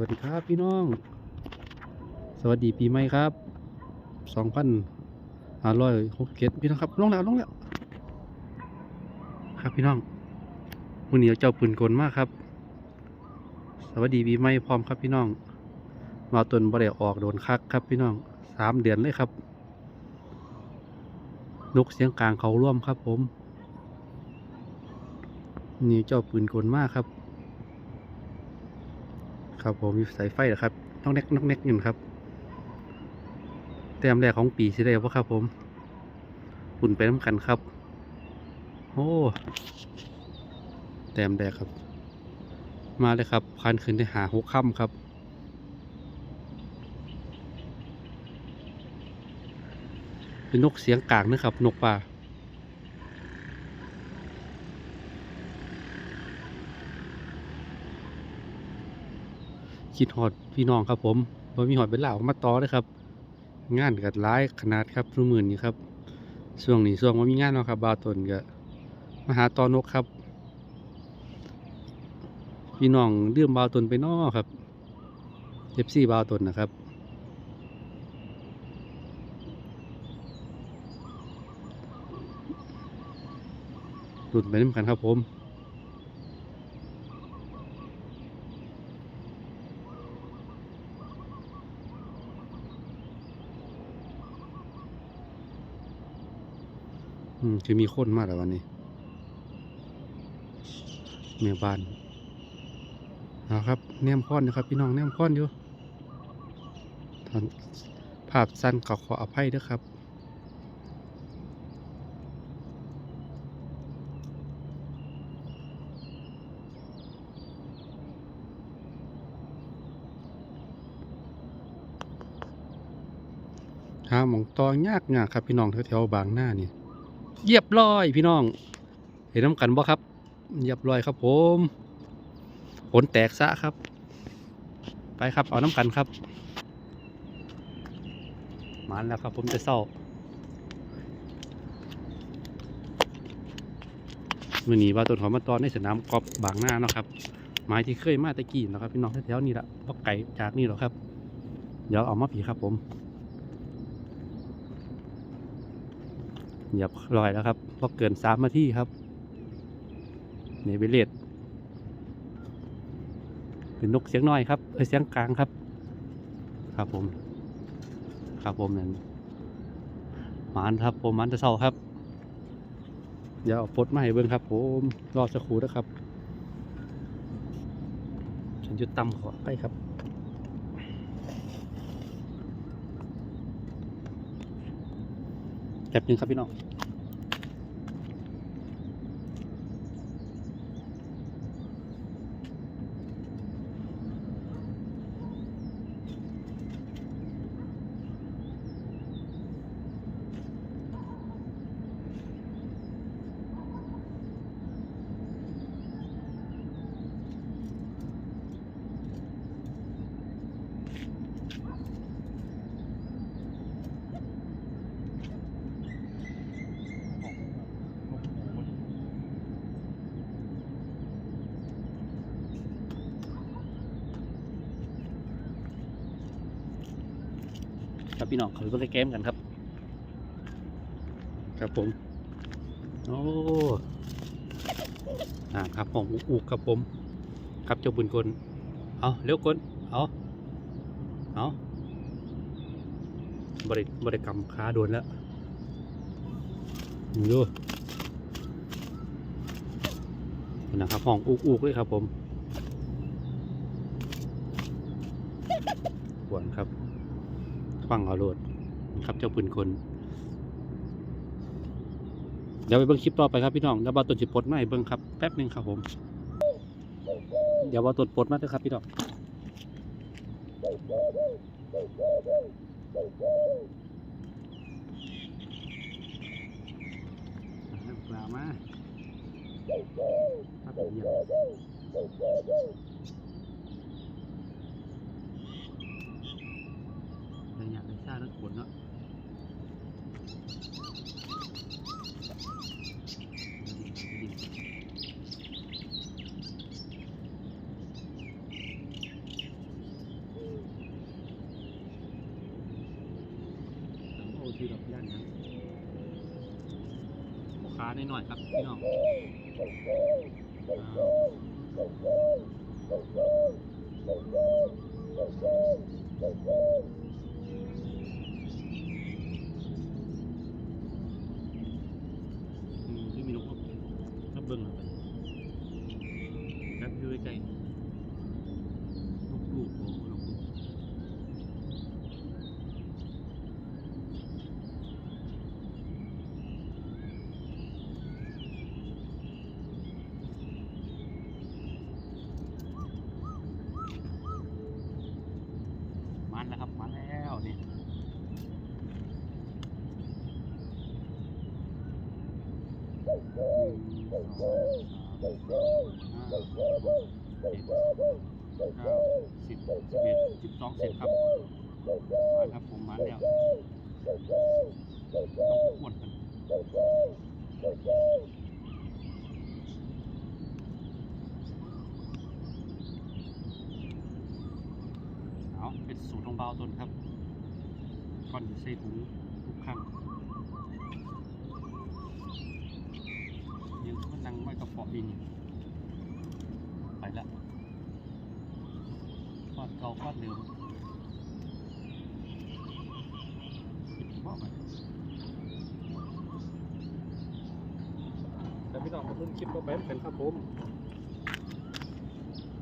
วัสดีครับพี่น้อง สวัสดีปีใหม่ครับสองพันห้าร้อยหกเจ็ดพี่น้องครับลงแล้วลงแล้วครับพี่น้องวันนี้เอาเจ้าปืนกลมากครับ สวัสดีปีใหม่พร้อมครับพี่น้องมาตนบ่ได้ออกโดนคักครับพี่น้องสามเดือนเลยครับนกเสียงกลางเขาร่วมครับผมนี่เจ้าปืนกลมากครับ ครับผมมีสายไฟเหรอครับน้องแนกน้องแนกอยู่ครับแต้มแรกของปีสิได้ปะครับผมปุ่นไปน้ำกันครับ โอ้แต้มแรกครับ มาเลยครับพันขึ้นได้หาหกค่ำครับเป็นนกเสียงกลางนะครับ นกป่า คิดหอดพี่น้องครับผมบ่มีหอดเป็นเหล่ามาต่อเลยครับ งานกัดร้ายขนาดครับทุกมื่นนี้ครับช่วงนี้ช่วงว่ามีงานเนาะครับบาวตนก็มาหาตอนกครับ พี่น้องเลื่อมบาวตนไปนอครับเอฟซีบาวตนนะครับหลุดไปน้ำกันครับผม คือมีคนมากแต่วันนี้เมียบ้านเอาครับแนมพอนนะครับ พี่น้องแนมพอนอยู่ท่านภาพสั้นขอขออภัยด้วยครับหาหมองตองยากยากครับพี่น้องแถวๆบางหน้านี่ เรียบร้อยพี่น้อง เห็นน้ำกันบ่ครับเรียบร้อยครับผมผลแตกซะครับ ไปครับเอาน้ำกันครับมันแล้วครับผมจะเศร้ามื่อนี้ว่าต้นหอมมาตอนในสนามกอล์ฟบางหน้านะครับไม้ที่เคยมาตะกี้เนะครับพี่น้องแถวๆนี้ละบ่ไก่จากนี่หรอครับ เดี๋ยวเอามาผีครับผม เหยียบลอยแล้วครับพอเกินสามนาทีครับนี่เบลเลตเป็นนกเสียงน้อยครับเอ้ยเสียงกลางครับ ครับผม ครับผมนั่นหมานครับผมหมันจะเศร้าครับเดี๋ยวเอาปดมาให้เบิ้งครับ ผมรอสักครู่นะครับ ฉันจะตำขอไปครับ แบบนึงครับพี่น้อง ครับพี่น้องเขาไปเล่นเกมกันครับ ครับผม โอ้อ่าครับผมอุกอุกครับผม ครับเจ้าบุญกลเอาเร็วกลเอาเอาบริบริกรรมค้าโดนแล้วดูนะครับห้องอุกอุกเลยครับผมหวนครับ ฟังเอาโหลดครับเจ้าปืนคน เดี๋ยวไปเบิ่งคลิปต่อไปครับพี่น้องเดี๋ยวบาตุนจิปดมาให้เบิ่งครับแป๊บหนึ่งครับผม เดี๋ยวบาตุนปดมาเถอะครับพี่น้องปลามาครับผม นะขนนะทีดอกย่านนะขอค้าหน่อยครับพี่น้องอ สองสามสี่ห้าหกเจ็ดเก้าสิบสิบเอ็ดสิบสองเสร็จครับมาครับผมมาแล้วต้องอ้วนกันเอาเป็นสูตรของเบาต้นครับก่อนใส่ถุงทุกครั้ง ยังมันนั่งไม่กระเป๋อดินไปละฟาดเก่าฟาดเดิมบอกไปแต่พี่น้องผมเพิ่งคลิปก็ไปเหมือนกันครับผม